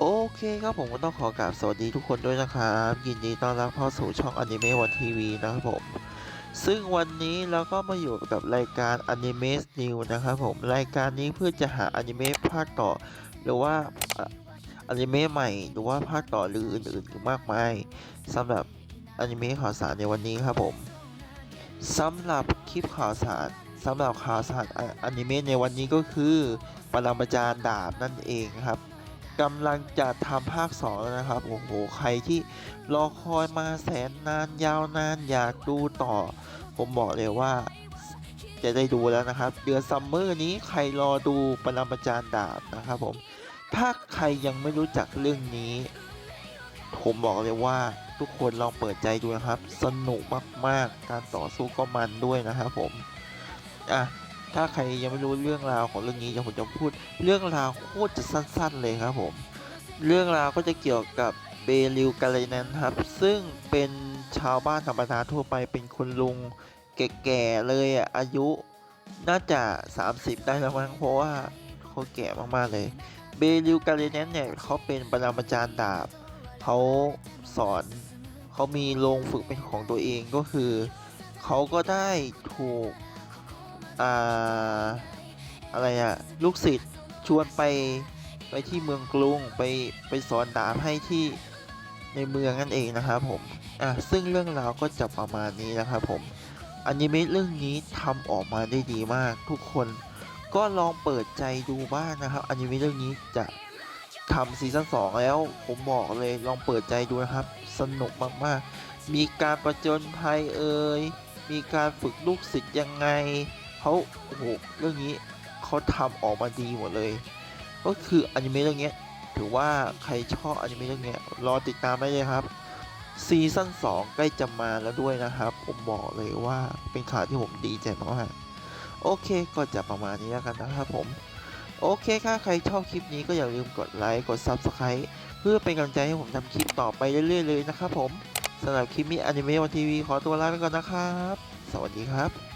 โอเคครับผมก็ต้องขอกราบสวัสดีทุกคนด้วยนะครับ ยินดีต้อนรับเข้าสู่ช่องอนิเมะวันทีวีนะครับผม ซึ่งวันนี้เราก็มาอยู่กับรายการอนิเมะนิวนะครับผม รายการนี้เพื่อจะหาอนิเมะภาคต่อ หรือว่าอนิเมะใหม่ หรือว่าภาคต่อหรืออื่นๆอีกมากมายสำหรับอนิเมะข่าวสารในวันนี้ครับผมสำหรับคลิปข่าวสารสำหรับข่าวสารอะอนิเมะในวันนี้ก็คือปรมาจารย์ดาบนั่นเองครับ กำลังจะทำภาค2แล้วนะครับ โอ้โห ใครที่รอคอยมาแสนนานยาวนานอยากดูต่อ ผมบอกเลยว่าจะได้ดูแล้วนะครับ เดือนซัมเมอร์นี้ใครรอดูปรมาจารย์ดาบนะครับผม ถ้าใครยังไม่รู้จักเรื่องนี้ ผมบอกเลยว่าทุกคนลองเปิดใจดูนะครับ สนุกมากๆ การต่อสู้ก็มันด้วยนะครับผม อะ ถ้าใครยังไม่รู้เรื่องราวของเรื่องนี้เดี๋ยวผมจะพูดเรื่องราวโคตรจะสั้น ๆ เลยครับผม เรื่องราวก็จะเกี่ยวกับเบลิวกาเลนันครับ ซึ่งเป็นชาวบ้านธรรมดาทั่วไปเป็นคุณลุงแก่ๆเลยอะอายุน่าจะ 30 ได้แล้วมั้งเพราะว่าเขาแก่มากๆเลย เบลิวกาเลนันเนี่ยเขาเป็นปรมาจารย์ดาบเขาสอนเขามีโรงฝึกเป็นของตัวเองก็คือ เขาก็ได้ถูก อ่าอะไรอะลูกศิษย์ชวนไปไปที่เมืองกรุงไปไปสอนดาบให้ที่ในเมืองนั่นเองนะครับผมอะซึ่งเรื่องราวก็จะประมาณนี้นะครับผมอนิเมะเรื่องนี้ทำออกมาได้ดีมากทุกคนก็ลองเปิดใจดูบ้างนะครับอนิเมะเรื่องนี้จะทำซีซั่น2แล้วผมบอกเลยลองเปิดใจดูนะครับ สนุกมากๆ มีการประจนภัยเอ่ยมีการฝึกลูกศิษย์ยังไง เขาโอ้โหเรื่องนี้เขาทำออกมาดีหมดเลย ก็คืออนิเมะเรื่องนี้ถือว่าใครชอบอนิเมะเรื่องนี้รอติดตามได้เลยครับซีซั่น2ใกล้จะมาแล้วด้วยนะครับ ผมบอกเลยว่าเป็นข่าวที่ผมดีใจมากโอเคก็จะประมาณนี้แล้วกันนะครับผม โอเคถ้าใครชอบคลิปนี้ก็อย่าลืมกดไลค์กด Subscribe เพื่อเป็นกำลังใจให้ผมทำคลิปต่อไปเรื่อยๆเลยนะครับผมสำหรับคลิปนี้อนิเมะวันทีวีขอตัวลาไปก่อนนะครับ สวัสดีครับ